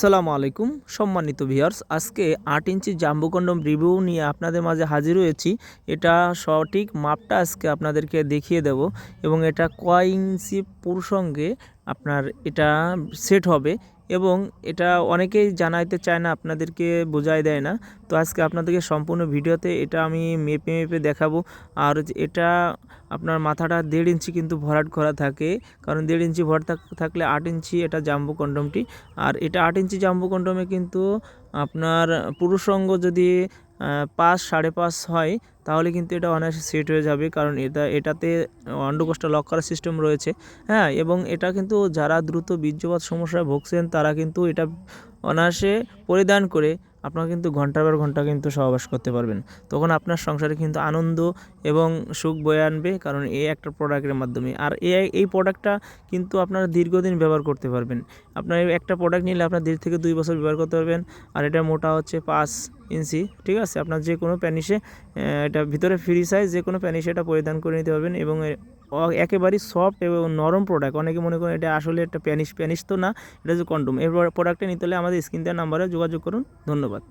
সালামু আলাইকুম, সম্মানিত ভিউয়ার্স আজকে আট ইঞ্চি জাম্বুকন্ডম রিভিউ নিয়ে আপনাদের মাঝে হাজির হয়েছি। এটা সঠিক মাপটা আজকে আপনাদেরকে দেখিয়ে দেব এবং এটা কয় ইঞ্চি প্রসঙ্গে আপনার এটা সেট হবে। এবং এটা অনেকেই জানাইতে চায় না, আপনাদেরকে বোঝাই দেয় না। তো আজকে আপনাদেরকে সম্পূর্ণ ভিডিওতে এটা আমি মেপে মেপে দেখাবো। আর এটা আপনার মাথাটা দেড় ইঞ্চি কিন্তু ভরাট করা থাকে, কারণ দেড় ইঞ্চি ভর থাকলে আট ইঞ্চি এটা জাম্বু কন্ডমটি। আর এটা আট ইঞ্চি জাম্বু কন্ডমে কিন্তু আপনার পুরুষ পুরুষঙ্গ যদি পাঁচ, সাড়ে পাঁচ হয়, তাহলে কিন্তু এটা অনায়াসে সেট হয়ে যাবে, কারণ এটা, এটাতে অন্ডকোষটা লক করার সিস্টেম রয়েছে। হ্যাঁ এবং এটা কিন্তু যারা দ্রুত বীর্যপাত সমস্যায় ভুগছেন, তারা কিন্তু এটা অনায়াসে পরিধান করে আপনারা কিন্তু ঘণ্টার পর ঘণ্টা কিন্তু সহবাস করতে পারবেন। তখন আপনার সংসারে কিন্তু আনন্দ এবং সুখ বয়ে আনবে, কারণ এই একটা প্রোডাক্টের মাধ্যমে। আর এই এই প্রোডাক্টটা কিন্তু আপনারা দীর্ঘদিন ব্যবহার করতে পারবেন। আপনার একটা প্রোডাক্ট নিলে আপনার দেড় থেকে দুই বছর ব্যবহার করতে পারবেন, আর এটা মোটা হচ্ছে পাঁচ ইঞ্চি, ঠিক আছে? আপনার যে কোনো প্যানিসে এটা ভিতরে ফ্রি সাইজ যে কোনো প্যানিসে এটা পরিধান করে নিতে পারবেন এবং একেবারেই সফট এবং নরম প্রোডাক্ট অনেকে মনে করেন এটা আসলে একটা প্যানিশ প্যানিশ তো না, এটা হচ্ছে কন্ডম এর প্রোডাক্টটা নিতে হলে আমাদের স্ক্রিন দেওয়ার নাম্বারে যোগাযোগ করুন। ধন্যবাদ।